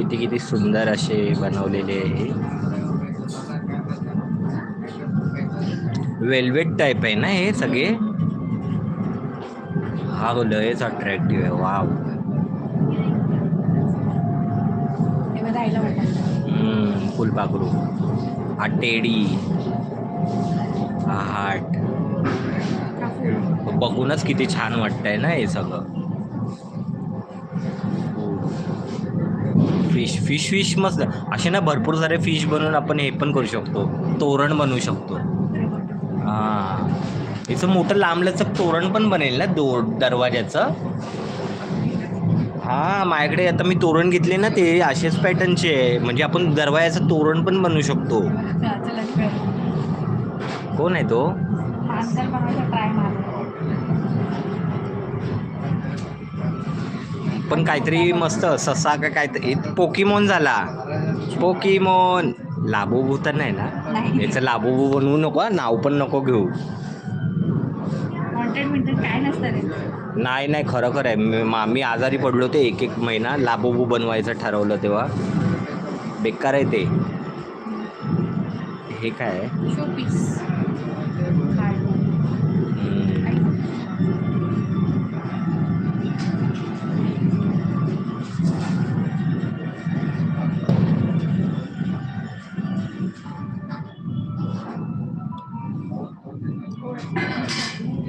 किती किती सुंदर असे बनवलेले आहे. वेल्वेट टाईप आहे ना हे सगळे? हा लयच अट्रॅक्टिव्ह आहे वाव फुलपाखरू. हा टेडी. हा हाट. फुल. बघूनच किती छान वाटतंय ना हे सगळं. फिश फिश फिश मस्त. असे ना भरपूर सारे फिश बनवून आपण हे पण करू शकतो. तोरण बनवू शकतो. हा. याचं मोठं लांबल्याचं तोरण पण बनेल ना दो दरवाज्याचं? हा माझ्याकडे आता मी तोरण घेतले ना ते असेच पॅटर्नचे. आहे म्हणजे आपण दरवाजाचं तोरण पण बनवू शकतो. कोण आहे तो? पण काहीतरी मस्त ससा का काहीतरी पोकीमोन झाला. पोकीमोन. लाबोबू तर नाही ना? याचं लाबोबू बनवू नको नाव पण नको घेऊ. काय रे? नाही नाही खरं खरं आहे. मी आजारी पडलो होते एक एक महिना. लाबोबू बनवायचं ठरवलं तेव्हा. बेकार आहे ते. हे काय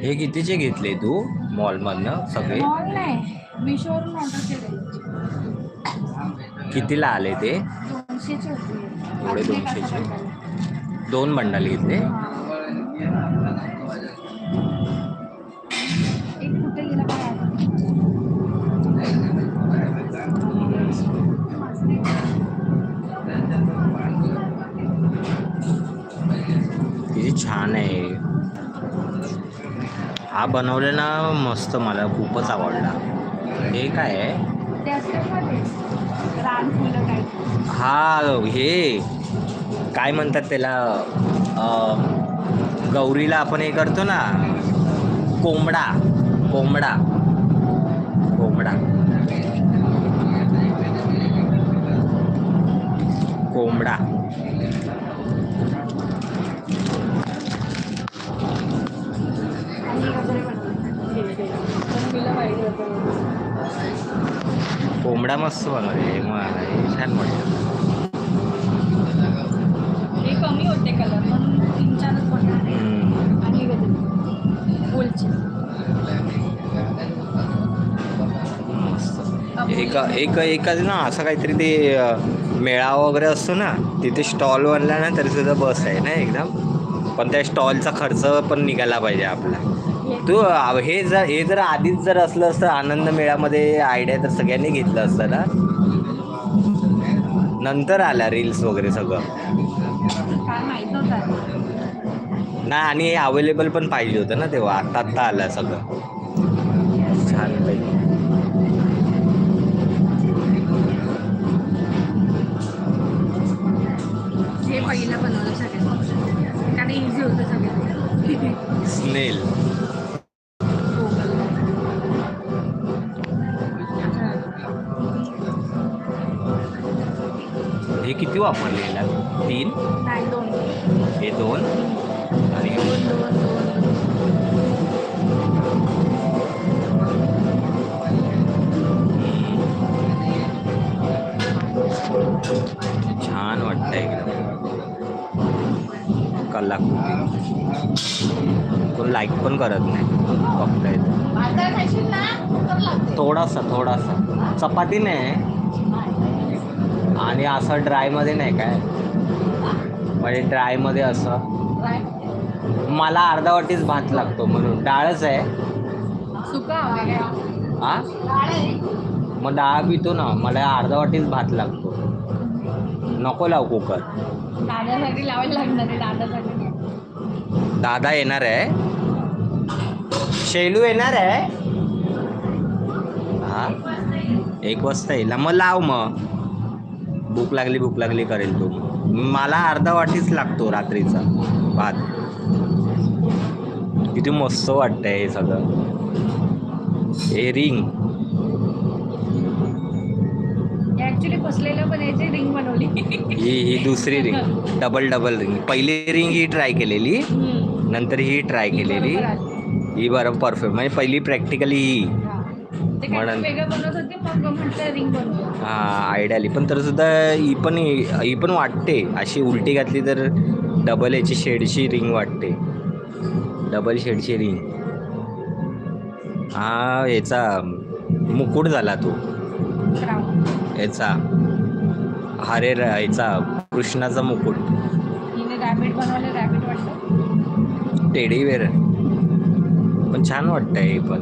हे कितीचे घेतले तू? मॉलमधनं सगळे? मॉल नाही मिशोवरून ऑर्डर केले कितीला आले ते? दोनशेचे असं दोनशेचे? दोन बंडल घेतले? किती छान आहे. हा बनवलेला मस्त मला खूपच आवडला. हे काय आहे? हा हे. काय म्हणतात त्याला? गौरीला आपण हे करतो ना कोंबडा कोंबडा. कोंबडा. कोंबडा. कोंबडा मस्त बनवले छान वाटतं कमी होते कलर म्हणून तीन चारच बनवले. आणि एक ना असं काहीतरी ते मेळावा वगैरे असतो ना तिथे स्टॉल बनला ना तरी सुद्धा बस आहे ना एकदम. पण त्या स्टॉलचा खर्च पण निघाला पाहिजे आपला. तू हे जर हे जर आधीच जर असलं असतं आनंद मेळामध्ये आयडिया तर सगळ्यांनी घेतलं असतं ना? नंतर आला रील्स वगैरे सगळं. नाही आणि हे अवेलेबल पण पाहिजे होतं ना तेव्हा. आत्ता आत्ता आलं सगळं. छान पाहिजे हे पहिलं बनवलं कारण इझी होतं स्नेल किती वापरले याला तीन? नाही दोन. हे दोन. आणि दोन दोन. दोन छान वाटतं एकदम. कलाकृती कोण लाईक पण करत नाही. बघता येतं भाकर खाशील ना? कुकर लागते. थोडासा थोडासा. चपाती नाही. आणि असं ड्रायमध्ये नाही काय? म्हणजे ड्रायमध्ये असं. मला अर्धा वाटीच भात लागतो म्हणून. डाळच आहे. हा मग डाळ पितो ना मला अर्धा वाटीच भात लागतो. नको लाव कुकर. दादासाठी लावायला लागणार आहे दादासाठी. दादा येणार आहे. शैलू येणार आहे. हा? एक वाजता येईल. मग लाव मग. भूक लागली भूक लागली करेल तो. मला अर्धा वाटीच लागतो रात्रीचा भात. किती मस्त वाटतंय हे सगळं. हे रिंग. बनवली. ही ही दुसरी रिंग. Double double ring. पहिली रिंग ही ट्राय केलेली. नंतर ही ट्राय केलेली. ही बरं परफेक्ट म्हणजे पहिली प्रॅक्टिकली हा. ते काय म्हणून- वेगळं बनवत होते मग म्हटलं रिंग बनवू. हा आयडिया आली पण तर सुद्धा ही पण ही पण वाटते. अशी उलटी घातली तर डबल याची शेडची रिंग वाटते. डबल शेडची रिंग हा याचा मुकुट झाला तो. याचा हरे र- याचा कृष्णाचा मुकुट. हिने रॅबिट बनवले रॅबिट वाटतं टेडीवेअर पण छान वाटतंय हे पण.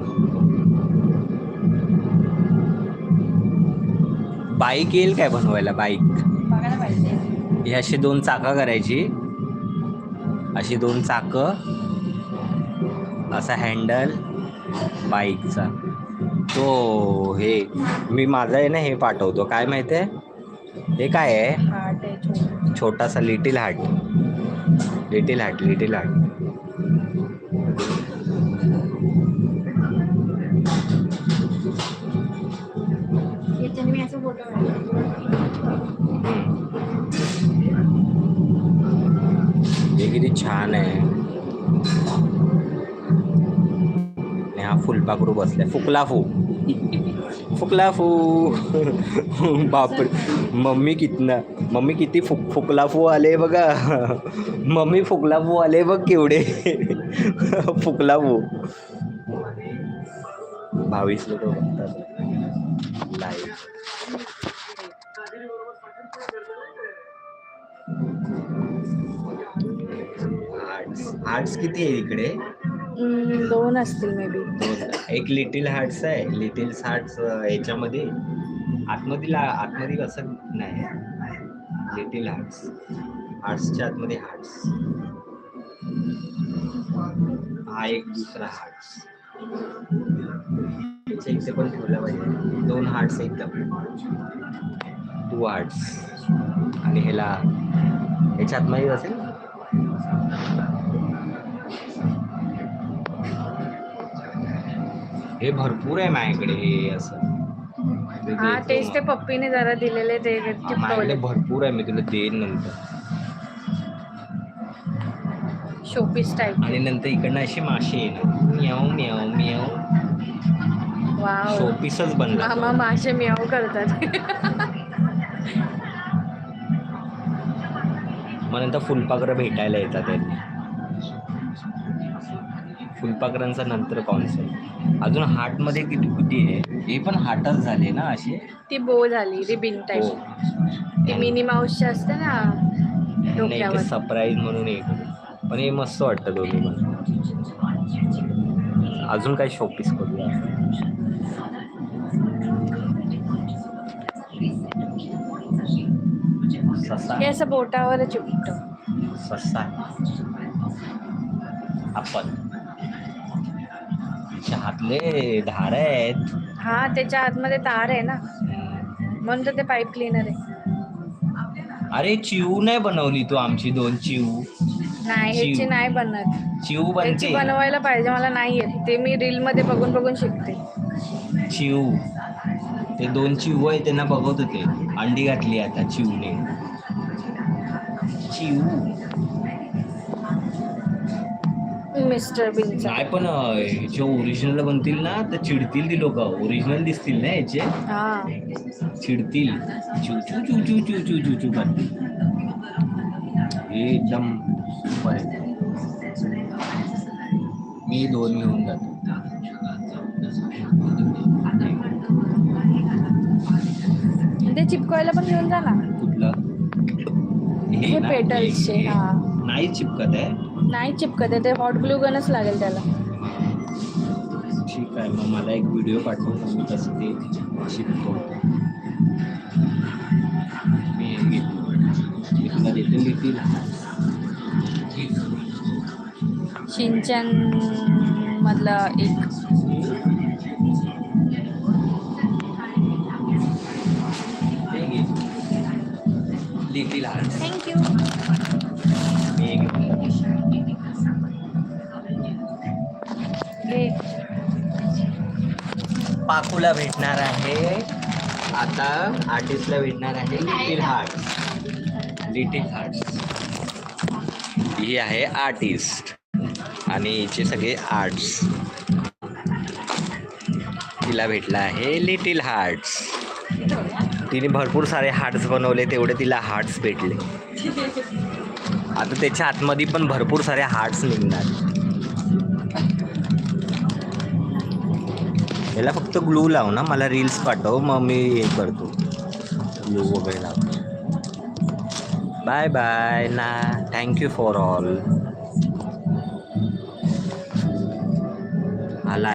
बाईक येईल काय बनवायला? बाईक. ही अशी दोन चाकं करायची. अशी दोन चाकं. असा हँडल बाईकचा. तो हे मी माझा आहे ना हे पाठवतो. काय माहिती आहे? हे काय आहे. छोटासा little heart. Little heart little heart. हे किती छान आहे. हा फुलपाखरू बसलाय. फुकला फू. फुकला फू. बापरे. मम्मी कितना मम्मी किती फुक फुकला फू आले बघा. मम्मी फुकला फू आले बघ केवढे. फुकला फू. बावीस लोक बघतात. लाईव्ह आर्ट्स किती आहे इकडे? हम्म, दोन असतील मे बी दोन. एक लिटिल हार्ट्स आहे. लिटिल हार्ट्स याच्यामध्ये आतमध्ये ला आतमध्ये कसं नाही. Little hearts. हार्ट्सच्या आतमध्ये हार्ट्स. हा एक दुसरा हार्ट्स. त्याच्या इथे पण ठेवला पाहिजे. दोन हार्ट्स एकदम टू हार्ट्स. आणि ह्याला याच्या आतमध्ये असेल? हे भरपूर आहे माझ्याकडे हे असं. हा तेच ते. पप्पीने जरा दिलेले ते माझ्याकडे भरपूर आहे मी तुला देईन नंतर. शोपीस टाईप आणि नंतर इकडनं अशी माशी येणार म्याव म्याव म्याव वाव शोपीसच बनला तो. मामा मासे मियाव करतात. मग नंतर फुलपाखरं भेटायला येतात त्यांनी. फुलपाखरांचा नंतर कॉन्सेप्ट अजून हार्टमध्ये किती किती आहे? हे पण हार्टच झाले ना असे? ती बो झाली रिबिन हो. टाईप ती मिनी माऊसची असते ना नाही डोक्यावर. सरप्राईज म्हणून एक. पण हे मस्त वाटतं दोन्ही पण. अजून काय शोपीस करूया? ससा. हे असं बोटावर चिपट ससा. आपण. हातले धार आहेत. हा त्याच्या आतमध्ये तार आहे ना. म्हणून तर ते पाईप क्लीनर आहे. अरे चिव नाही बनवली तू आमची दोन चिव नाही ह्याची. नाही बनत. त्याची बनते. बनवायला पाहिजे मला नाही येत. ते मी रील मध्ये बघून बघून शिकते. चिव ते दोन चिव आहे त्यांना बघत होते. अंडी घातली आता चिवने चिव मिस्टर बिनचा नाही पण जे ओरिजिनल बनतील ना तर चिडतील ती लोक. ओरिजिनल दिसतील ना याचे? हा. चिडतील. चू चू चू चू चू चू चू चू करतील हे एकदम सुपर आहे. मी दोन घेऊन जातो. ते चिपकवायला पण घेऊन जा ना. कुठलं? हे ना? पेटल्सचे हे. हा. नाही चिपकत आहे? नाही चिपकत आहे ते हॉट ग्लू गनच लागेल त्याला. ठीक आहे मग मला एक व्हिडिओ पाठव मी कसं ते शिकतो मी घेतो देतो लिटिल शिंचन मधला एक. ते घे लिटिल हार्ट थँक्यू पाकूला भेटणार आहे. आता आर्टिस्टला भेटणार आहे लिटिल हार्ट लिटिल हार्ट ही आहे आर्टिस्ट. आणि हिचे सगळे आर्ट्स. तिला भेटला आहे लिटिल हार्ट्स. तिने भरपूर सारे हार्ट्स बनवले तेवढे तिला हार्ट्स भेटले. आता त्याच्या आतमध्ये पण भरपूर सारे हार्ट्स निघणार. याला फक्त ग्लू लाव ना. मला रील्स पाठव मग मी हे करतो. ग्लू वगैरे लावतो बाय बाय ना. Thank you for all.